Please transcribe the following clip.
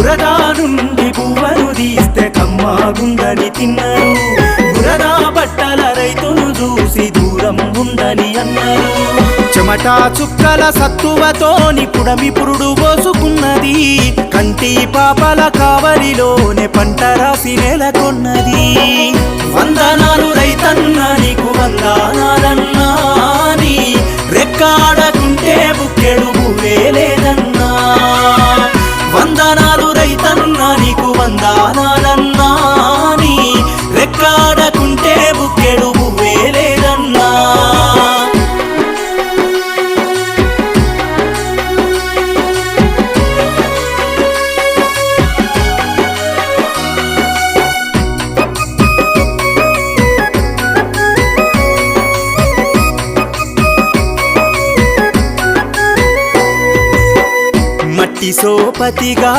బురదా నుండి పువ్వను తీస్తే కమ్మాగుందని తిన్నారు. బురదా బట్టల రైతును చూసి దూరం ఉందని అన్నారు. చెమటా చుక్కల సత్తువతోని పుడమి పురుడు పోసుకున్నది. కంటి పాపల కావలిలోనే పంట రాసి నెలకొన్నది. వందనాలు రైతన్నా నీకు వందనాలన్నా రెక్కాడకుంటే బుక్కెడు వందనాలు రైతన్నా నీకు వందనాలన్నా నీ రెక్కాడకుంటే బుక్కెడు భూవే లేదన్నా. మట్టి సోపతిగా